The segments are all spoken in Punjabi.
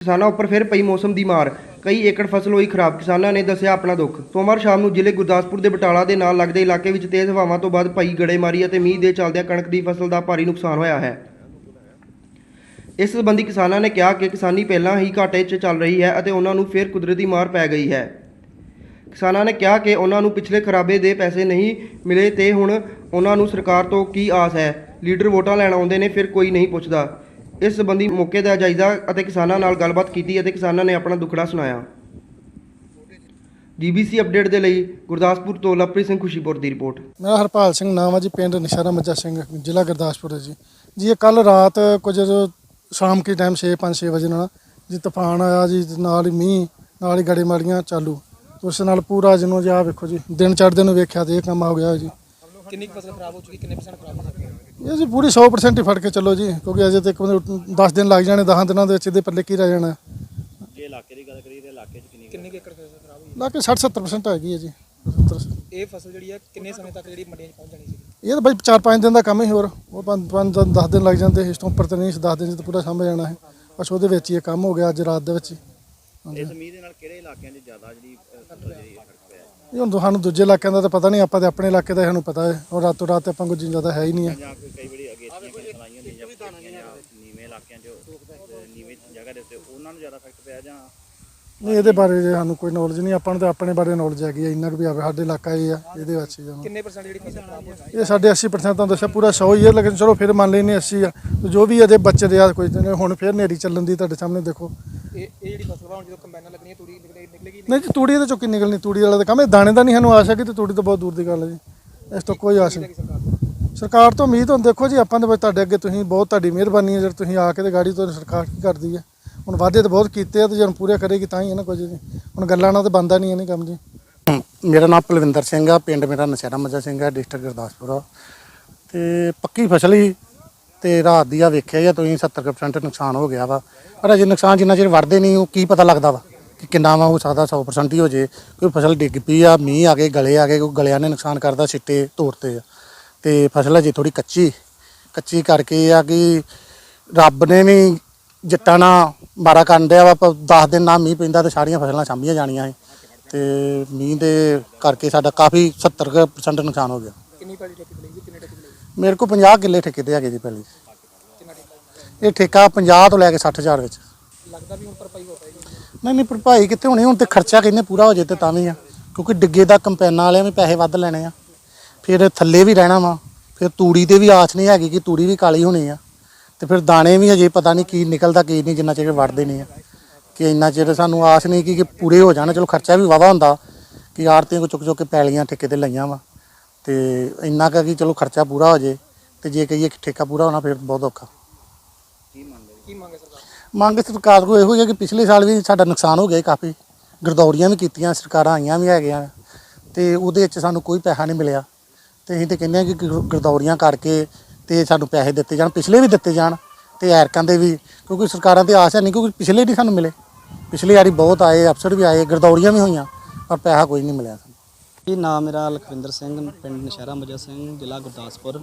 ਕਿਸਾਨਾਂ ਉੱਪਰ ਫਿਰ ਪਈ ਮੌਸਮ ਦੀ ਮਾਰ। ਕਈ ਏਕੜ ਫਸਲ ਹੋਈ ਖਰਾਬ। ਕਿਸਾਨਾਂ ਨੇ ਦੱਸਿਆ ਆਪਣਾ ਦੁੱਖ। ਸੋਮਵਾਰ ਸ਼ਾਮ ਨੂੰ ਜ਼ਿਲ੍ਹੇ ਗੁਰਦਾਸਪੁਰ ਦੇ ਬਟਾਲਾ ਦੇ ਨਾਲ ਲੱਗਦੇ ਇਲਾਕੇ ਵਿੱਚ ਤੇਜ਼ ਹਵਾਵਾਂ ਤੋਂ ਬਾਅਦ ਪਈ ਗੜੇਮਾਰੀ ਅਤੇ ਮੀਂਹ ਦੇ ਚੱਲਦਿਆਂ ਕਣਕ ਦੀ ਫਸਲ ਦਾ ਭਾਰੀ ਨੁਕਸਾਨ ਹੋਇਆ ਹੈ। ਇਸ ਸਬੰਧੀ ਕਿਸਾਨਾਂ ਨੇ ਕਿਹਾ ਕਿ ਕਿਸਾਨੀ ਪਹਿਲਾਂ ਹੀ ਘਾਟੇ 'ਚ ਚੱਲ ਰਹੀ ਹੈ ਅਤੇ ਉਹਨਾਂ ਨੂੰ ਫਿਰ ਕੁਦਰਤੀ ਮਾਰ ਪੈ ਗਈ ਹੈ। ਕਿਸਾਨਾਂ ਨੇ ਕਿਹਾ ਕਿ ਉਹਨਾਂ ਨੂੰ ਪਿਛਲੇ ਖਰਾਬੇ ਦੇ ਪੈਸੇ ਨਹੀਂ ਮਿਲੇ ਤੇ ਹੁਣ ਉਹਨਾਂ ਨੂੰ ਸਰਕਾਰ ਤੋਂ ਕੀ ਆਸ ਹੈ? ਲੀਡਰ ਵੋਟਾਂ ਲੈਣ ਆਉਂਦੇ ਨੇ, ਫਿਰ ਕੋਈ ਨਹੀਂ ਪੁੱਛਦਾ। ਇਸ ਸੰਬੰਧੀ ਮੌਕੇ ਦਾ ਜਾਇਜ਼ਾ ਅਤੇ ਕਿਸਾਨਾਂ ਨਾਲ ਗੱਲਬਾਤ ਕੀਤੀ ਅਤੇ ਕਿਸਾਨਾਂ ਨੇ ਆਪਣਾ ਦੁੱਖੜਾ ਸੁਣਾਇਆ। ਜੀਬੀਸੀ ਅਪਡੇਟ ਦੇ ਲਈ ਗੁਰਦਾਸਪੁਰ ਤੋਂ ਲਵਪ੍ਰੀਤ ਸਿੰਘ ਖੁਸ਼ੀਪੁਰ ਦੀ ਰਿਪੋਰਟ। ਮੇਰਾ ਹਰਪਾਲ ਸਿੰਘ ਨਾਮ ਹੈ ਜੀ ਪਿੰਡ ਨਿਸ਼ਾਰਾ ਮੱਜਾ ਸਿੰਘ ਜ਼ਿਲ੍ਹਾ ਗੁਰਦਾਸਪੁਰ ਹੈ ਜੀ। ਜੀ ਇਹ ਕੱਲ ਰਾਤ ਕੁਝ ਸ਼ਾਮ ਕੇ ਟਾਈਮ 6 5 6 ਵਜੇ ਨਾਲ ਜੀ ਤੂਫਾਨ ਆਇਆ ਜੀ ਨਾਲ ਹੀ ਮੀਂਹ ਨਾਲ ਹੀ ਗੜੇ ਮਾਰੀਆਂ ਚਾਲੂ। ਉਸ ਨਾਲ ਪੂਰਾ ਜਿਹਨੂੰ ਜੀ ਵੇਖੋ ਜੀ ਦਿਨ ਚੜ੍ਹਦੇ ਨੂੰ ਵੇਖਿਆ ਤੇ ਇਹ ਕੰਮ ਹੋ ਗਿਆ ਜੀ। ਕਿੰਨੀ ਫਸਲ ਖਰਾਬ ਹੋ ਚੁੱਕੀ ਕਿੰਨੇ ਪਰਸੈਂਟ ਖਰਾਬ ਹੋ ਚੁੱਕੀ ਇਹ ਜੀ ਪੂਰੀ 100% ਹੀ ਫੜ ਕੇ ਚੱਲੋ ਜੀ ਕਿਉਂਕਿ ਅਜੇ ਤੱਕ 10 ਦਿਨ ਲੱਗ ਜਾਣੇ 10 ਦਿਨਾਂ ਦੇ ਵਿੱਚ ਇਹਦੇ ਪੱਲੇ ਕੀ ਰਹਿ ਜਾਣਾ। ਜੇ ਇਲਾਕੇ ਦੀ ਗੱਲ ਕਰੀਏ ਤੇ ਇਲਾਕੇ 'ਚ ਕਿੰਨੀ ਕਿੰਨੀ ਕੁ ਏਕੜ ਫਸਲ ਖਰਾਬ ਹੋਈ? ਲਾ ਕੇ 60 70% ਹੈਗੀ ਹੈ ਜੀ 70% ਇਹ ਫਸਲ ਜਿਹੜੀ ਹੈ ਕਿੰਨੇ ਸਮੇਂ ਤੱਕ ਜਿਹੜੀ ਮੰਡੀਆਂ 'ਚ ਪਹੁੰਚ ਜਾਣੀ ਸੀ ਇਹ ਤਾਂ ਬਾਈ 4-5 ਦਿਨ ਦਾ ਕੰਮ ਹੀ ਹੋਰ ਉਹ 5 10 ਦਿਨ ਲੱਗ ਜਾਂਦੇ ਇਸ ਤੋਂ ਉੱਪਰ ਤੇ ਨਹੀਂ 10 ਦਿਨ 'ਚ ਤਾਂ ਪੂਰਾ ਸਾਂਭ ਜਾਣਾ ਹੈ। ਬਸ ਉਹਦੇ ਵਿੱਚ ਹੀ ਇਹ ਕੰਮ ਹੋ ਗਿਆ ਅੱਜ ਰਾਤ ਦੇ ਵਿੱਚ ਹੀ। ਇਸ ਮੀਂਹ ਦੇ ਨਾਲ ਕਿਹੜੇ ਇਲਾਕਿਆਂ 'ਚ ਜ਼ਿਆਦਾ ਜਿਹੜੀ ਅਹ, ਫਸਲ ਜਿਹੜੀ ਫ਼ਰਕ ਪਿਆ ਹੈ? ਇਹ ਹੁਣ ਸਾਨੂੰ ਦੂਜੇ ਇਲਾਕਿਆਂ ਦਾ ਤਾਂ ਪਤਾ ਨਹੀਂ ਆਪਾਂ ਤੇ ਆਪਣੇ ਇਲਾਕੇ ਦਾ ਸਾਨੂੰ ਪਤਾ ਹੈ। ਉਹ ਰਾਤੋਂ ਰਾਤ ਆਪਾਂ ਕੁਝ ਜ਼ਿਆਦਾ ਹੈ ਹੀ ਨਹੀਂ ਹੈ। ਜਾਂ ਕੋਈ ਕਈ ਵਾਰੀ ਅਗੇਤੀਆਂ ਫਸਲਾਂ ਆਈਆਂ ਹੁੰਦੀਆਂ ਜਾਂ ਪੱਕੀਆਂ ਜਾਂ ਨੀਵੇਂ ਇਲਾਕਿਆਂ 'ਚ ਅਹ, ਨੀਵੇਂ ਜਗ੍ਹਾ ਦੇ ਉੱਤੇ ਉਹਨਾਂ ਨੂੰ ਜ਼ਿਆਦਾ ਫ਼ਰਕ ਪਿਆ ਜਾਂ ਨਹੀਂ ਇਹਦੇ ਬਾਰੇ ਜੇ ਸਾਨੂੰ ਕੋਈ ਨੌਲੇਜ ਨਹੀਂ ਆਪਾਂ ਨੂੰ ਤਾਂ ਆਪਣੇ ਬਾਰੇ ਨੌਲੇਜ ਹੈਗੀ ਹੈ ਇੰਨਾ ਕੁ ਵੀ ਆਵੇ ਸਾਡੇ ਇਲਾਕਾ ਇਹ ਆ ਇਹਦੇ ਵਿੱਚ ਕਿੰਨੇ ਪਰਸੈਂਟ ਜਿਹੜੀ ਫਸਲ ਖਰਾਬ ਹੋ ਇਹ ਸਾਡੇ 80% ਤਾਂ ਦੱਸਿਆ ਪੂਰਾ 100 ਹੀ ਹੈ ਲੇਕਿਨ ਚਲੋ ਫਿਰ ਮੰਨ ਲੈਨੇ 80 ਆ। ਤੇ ਜੋ ਵੀ ਅਜੇ ਬਚੇ ਦੇ ਆ ਕੋਈ ਹੁਣ ਫਿਰ ਨੇਰੀ ਚੱਲਣ ਦੀ ਤੁਹਾਡੇ ਸਾਹਮਣੇ ਦੇਖੋ। ਇਹ ਇਹ ਜਿਹੜੀ ਫਸਲ ਵਾ ਹੁਣ ਜਦੋਂ ਕੰਬਾਈਨਾਂ ਲੱਗਣੀਆਂ ਤੂੜੀ ਨਿਕਲੇ ਨਿਕਲੇਗੀ ਨਹੀਂ? ਜੀ ਤੂੜੀ ਇਹਦੇ ਚੋਂ ਕੀ ਨਿਕਲਣੀ ਤੂੜੀ ਵਾਲਾ ਤਾਂ ਕੰਮ। ਇਹ ਦਾਣੇ ਦਾ ਨਹੀਂ ਸਾਨੂੰ ਆਸ ਹੈਗੀ ਤੇ ਤੂੜੀ ਤਾਂ ਬਹੁਤ ਦੂਰ ਦੀ ਗੱਲ ਹੈ ਜੀ। ਇਸ ਤੋਂ ਕੋਈ ਆਸ ਨਹੀਂ। ਸਰਕਾਰ ਸਰਕਾਰ ਤੋਂ ਉਮੀਦ ਹੁਣ ਦੇਖੋ ਜੀ ਆਪਾਂ ਦੇ ਵਿੱਚ ਤੁਹਾਡੇ ਅੱਗੇ ਤੁਸੀਂ ਬਹੁਤ ਤੁਹਾਡੀ ਮਿਹਰਬਾਨੀ ਹੈ ਜਦ ਤੁਸੀਂ ਆ ਕੇ ਤੇ ਗਾੜੀ ਤੋਂ ਸਰਕਾਰ ਕੀ ਕਰਦੀ ਹੈ। ਹੁਣ ਵਾਅਦੇ ਤਾਂ ਬਹੁਤ ਕੀਤੇ ਆ ਤੇ ਜਦੋਂ ਪੂਰੇ ਕਰੇਗੀ ਤਾਂ ਹੀ ਹੈ ਨਾ ਕੁਝ ਜੀ। ਹੁਣ ਗੱਲਾਂ ਨਾਲ ਤਾਂ ਬੰਦਾ ਨਹੀਂ ਹੈ ਨਹੀਂ ਕੰਮ ਜੀ। ਮੇਰਾ ਨਾਮ ਪਲਵਿੰਦਰ ਸਿੰਘ ਆ ਪਿੰਡ ਮੇਰਾ ਨਸ਼ਹਿਰਾ ਮੱਜਾ ਸਿੰਘ ਆ ਡਿਸਟ੍ਰਿਕਟ ਗੁਰਦਾਸਪੁਰ ਆ। ਤੇ ਪੱਕੀ ਫਸਲ ਹੀ ਤੇ ਰਾਤ ਦੀ ਆ ਵੇਖਿਆ ਜਾਂ ਤੁਸੀਂ 70% ਨੁਕਸਾਨ ਹੋ ਗਿਆ ਵਾ। ਪਰ ਅਜੇ ਨੁਕਸਾਨ ਜਿੰਨਾ ਚਿਰ ਵੜਦੇ ਨਹੀਂ, ਉਹ ਕੀ ਪਤਾ ਲੱਗਦਾ ਵਾ ਕਿ ਕਿੰਨਾ ਵਾ ਹੋ ਸਕਦਾ 100% ਹੀ ਹੋ ਜੇ। ਕੋਈ ਫਸਲ ਡਿੱਗ ਪਈ ਆ, ਮੀਂਹ ਆ ਗਏ, ਗਲੇ ਆ ਗਏ, ਕੋਈ ਗਲਿਆਂ ਨੇ ਨੁਕਸਾਨ ਕਰਦਾ ਸਿੱਟੇ ਤੋੜਤੇ ਆ। ਤੇ ਫਸਲ ਅਜੇ ਥੋੜੀ ਕੱਚੀ ਕੱਚੀ ਕਰਕੇ ਇਹ ਆ ਕਿ ਰੱਬ ਨੇ ਵੀ ਜੱਟਾਂ ਨਾਲ ਮਾਰਾ ਕਰਨ ਡਿਆ ਵਾ, ਪਰ 10 ਦਿਨ ਨਾ ਮੀਂਹ ਪੈਂਦਾ ਤੇ ਸਾਰੀਆਂ ਫਸਲਾਂ ਸਾਂਭੀਆਂ ਜਾਣੀਆਂ ਸੀ। ਤੇ ਮੀਂਹ ਦੇ ਕਰਕੇ ਸਾਡਾ ਕਾਫੀ 70% ਨੁਕਸਾਨ ਹੋ ਗਿਆ। ਕਿੰਨੀ ਪੈਲੀ ਠੇਕੇ ਤੇ ਲਈ ਮੇਰੇ ਕੋਲ 50 ਕਿੱਲੇ ਠੇਕੇ ਤੇ ਹੈਗੇ ਜੀ ਪਹਿਲੀ। ਇਹ ਠੇਕਾ 50 ਤੋਂ ਲੈ ਕੇ 60000 ਵਿੱਚ। ਲੱਗਦਾ ਵੀ ਹੁਣ ਭਰਪਾਈ ਹੋ ਪਾਏਗੀ ਨਹੀਂ ਨਹੀਂ ਭਰਪਾਈ ਕਿੱਥੇ ਹੋਣੀ? ਹੁਣ ਤੇ ਖਰਚਾ ਕਿੰਨੇ ਪੂਰਾ ਹੋ ਜੇ ਤੇ ਤਾਂ ਵੀ ਆ। ਕਿਉਂਕਿ ਡਿੱਗੇ ਦਾ ਕੰਪੈਨਾਂ ਵਾਲਿਆਂ ਵੀ ਪੈਸੇ ਵੱਧ ਲੈਣੇ ਆ। ਫਿਰ ਥੱਲੇ ਵੀ ਰਹਿਣਾ ਵਾ। ਫਿਰ ਤੂੜੀ ਤੇ ਵੀ ਆਸ ਨਹੀਂ ਹੈਗੀ ਕਿ ਤੂੜੀ ਵੀ ਕਾਲੀ ਹੋਣੀ ਆ। ਤੇ ਫਿਰ ਦਾਣੇ ਵੀ ਅਜੇ ਪਤਾ ਨਹੀਂ ਕੀ ਨਿਕਲਦਾ ਕੀ ਨਹੀਂ ਜਿੰਨਾ ਚਿਰ ਵੜਦੇ ਨਹੀਂ ਆ। ਕਿ ਇੰਨਾ ਚਿਰ ਸਾਨੂੰ ਆਸ ਨਹੀਂ ਕਿ ਕਿ ਪੂਰੇ ਹੋ ਜਾਣ। ਚਲੋ ਖਰਚਾ ਵੀ ਵਾਵਾ ਹੁੰਦਾ। ਕਿ ਆੜਤੀਆਂ ਕੋ ਚੁੱਕ ਚੁੱਕ ਕੇ ਪੈਲੀਆਂ ਠੇਕੇ ਤੇ ਲਈਆਂ ਵਾ। ਤੇ ਇੰਨਾ ਕੁ ਕਿ ਚਲੋ ਖਰਚਾ ਪੂਰਾ ਹੋ ਜੇ ਤੇ ਜੇ ਕਹੀਏ ਕਿ ਠੇਕਾ ਪੂਰਾ ਹੋਣਾ ਫਿਰ ਬਹੁਤ ਔਖਾ। ਕੀ ਮੰਗੇ ਸਰਕਾਰ ਮੰਗ ਸਰਕਾਰ ਕੋਲ ਇਹੋ ਹੀ ਹੈ ਕਿ ਪਿਛਲੇ ਸਾਲ ਵੀ ਸਾਡਾ ਨੁਕਸਾਨ ਹੋ ਗਿਆ ਕਾਫੀ ਗਰਦੌਰੀਆਂ ਵੀ ਕੀਤੀਆਂ ਸਰਕਾਰਾਂ ਆਈਆਂ ਵੀ ਹੈਗੀਆਂ ਤੇ ਉਹਦੇ ਵਿੱਚ ਸਾਨੂੰ ਕੋਈ ਪੈਸਾ ਨਹੀਂ ਮਿਲਿਆ। ਤੇ ਅਸੀਂ ਤੇ ਕਹਿੰਦੇ ਹਾਂ ਕਿ ਗਰ- ਗਰਦੌਰੀਆਂ ਕਰਕੇ ਤੇ ਸਾਨੂੰ ਪੈਸੇ ਦਿੱਤੇ ਜਾਣ ਪਿਛਲੇ ਵੀ ਦਿੱਤੇ ਜਾਣ ਤੇ ਐਰਕਾਂ ਦੇ ਵੀ ਕਿਉਂਕਿ ਸਰਕਾਰਾਂ ਤੇ ਆਸ ਹੈ ਨਹੀਂ ਕਿਉਂਕਿ ਪਿਛਲੇ ਨਹੀਂ ਸਾਨੂੰ ਮਿਲੇ। ਪਿਛਲੀ ਵਾਰੀ ਬਹੁਤ ਆਏ ਅਫਸਰ ਵੀ ਆਏ ਗਰਦੌਰੀਆਂ ਵੀ ਹੋਈਆਂ ਪਰ ਪੈਸਾ ਕੋਈ ਨਹੀਂ ਮਿਲਿਆ ਸਾਨੂੰ। ਜੀ ਨਾਮ ਮੇਰਾ ਲਖਵਿੰਦਰ ਸਿੰਘ, ਪਿੰਡ ਨਸ਼ਹਿਰਾ ਮਜਾ ਸਿੰਘ, ਜ਼ਿਲ੍ਹਾ ਗੁਰਦਾਸਪੁਰ।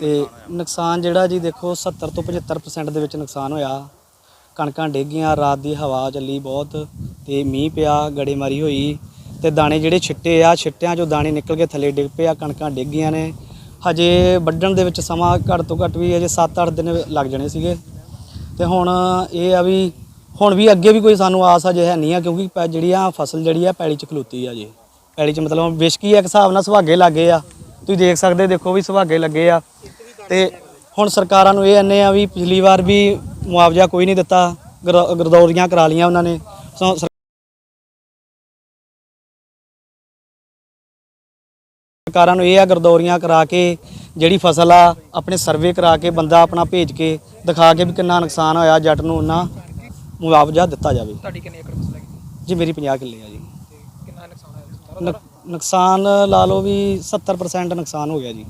ਤੇ ਨੁਕਸਾਨ ਜਿਹੜਾ ਜੀ ਦੇਖੋ 70 ਤੋਂ 75% ਦੇ ਵਿੱਚ ਨੁਕਸਾਨ ਹੋਇਆ। ਕਣਕਾਂ ਡੇਗੀਆਂ, ਰਾਤ ਦੀ ਹਵਾ ਚੱਲੀ ਬਹੁਤ, ਤੇ ਮੀਂਹ ਪਿਆ, ਗੜੇਮਾਰੀ ਹੋਈ। ਤੇ ਦਾਣੇ ਜਿਹੜੇ ਛਿੱਟੇ ਆ, ਛਿੱਟਿਆਂ ਚੋਂ ਦਾਣੇ ਨਿਕਲ ਕੇ ਥੱਲੇ ਡਿੱਗ ਪਏ ਆ, ਕਣਕਾਂ ਡਿੱਗ ਗਈਆਂ ਨੇ। ਹਜੇ ਵੱਢਣ ਦੇ ਵਿੱਚ ਸਮਾਂ ਘੱਟ ਤੋਂ ਘੱਟ ਵੀ ਅਜੇ 7-8 ਦਿਨ ਲੱਗ ਜਾਣੇ ਸੀਗੇ। ਤੇ ਹੁਣ ਇਹ ਆ ਵੀ ਹੁਣ ਵੀ ਅੱਗੇ ਵੀ ਕੋਈ ਸਾਨੂੰ ਆਸ ਅਜੇ ਹੈ ਨਹੀਂ ਆ, ਕਿਉਂਕਿ ਪੈ- ਜਿਹੜੀ ਆ ਫਸਲ ਜਿਹੜੀ ਆ, ਪੈਲੀ ਚ ਖਲੋਤੀ ਆ ਜੀ ਪੈਲੀ ਚ ਮਤਲਬ ਵਿਸ਼ਕੀ ਇੱਕ ਹਿਸਾਬ ਨਾਲ ਸੁਹਾਗੇ ਲੱਗੇ ਆ। ਤੁਸੀਂ ਦੇਖ ਸਕਦੇ ਦੇਖੋ ਵੀ ਸੁਹਾਗੇ ਲੱਗੇ ਆ। ਤੇ ਹੁਣ ਸਰਕਾਰਾਂ ਨੂੰ ਇਹ ਅੰਨੇ ਆ ਵੀ ਪਿਛਲੀ ਵਾਰ ਵੀ ਮੁਆਵਜ਼ਾ ਕੋਈ ਨਹੀਂ ਦਿੱਤਾ। ਗਰ- ਗਰਦੌਰੀਆਂ ਕਰਾ ਲੀਆਂ ਉਹਨਾਂ ਨੇ। ਸੋ ਸਰ- ਸਰਕਾਰਾਂ ਨੂੰ ਇਹ ਆ ਗਰਦੌਰੀਆਂ ਕਰਾ ਕੇ ਜਿਹੜੀ ਫਸਲ ਆ ਆਪਣੇ ਸਰਵੇ ਕਰਾ ਕੇ ਬੰਦਾ ਆਪਣਾ ਭੇਜ ਕੇ ਦਿਖਾ ਕੇ ਵੀ ਕਿੰਨਾ ਨੁਕਸਾਨ ਹੋਇਆ ਜੱਟ ਨੂੰ ਉਹਨਾਂ ਮੁਆਵਜ਼ਾ ਦਿੱਤਾ ਜਾਵੇ। ਤੁਹਾਡੀ ਕਿੰਨੀ ਏਕੜ ਫਸਲ ਹੈਗੀ? ਜੀ ਮੇਰੀ 50 ਕਿੱਲੇ ਆ ਜੀ ਤੇ ਕਿੰਨਾ ਨੁਕਸਾਨ ਹੋਇਆ ਸਾਰਾ ਨੁਕ- ਨੁਕਸਾਨ ਲਾ ਲਓ ਵੀ 70% ਨੁਕਸਾਨ ਹੋ ਗਿਆ ਜੀ।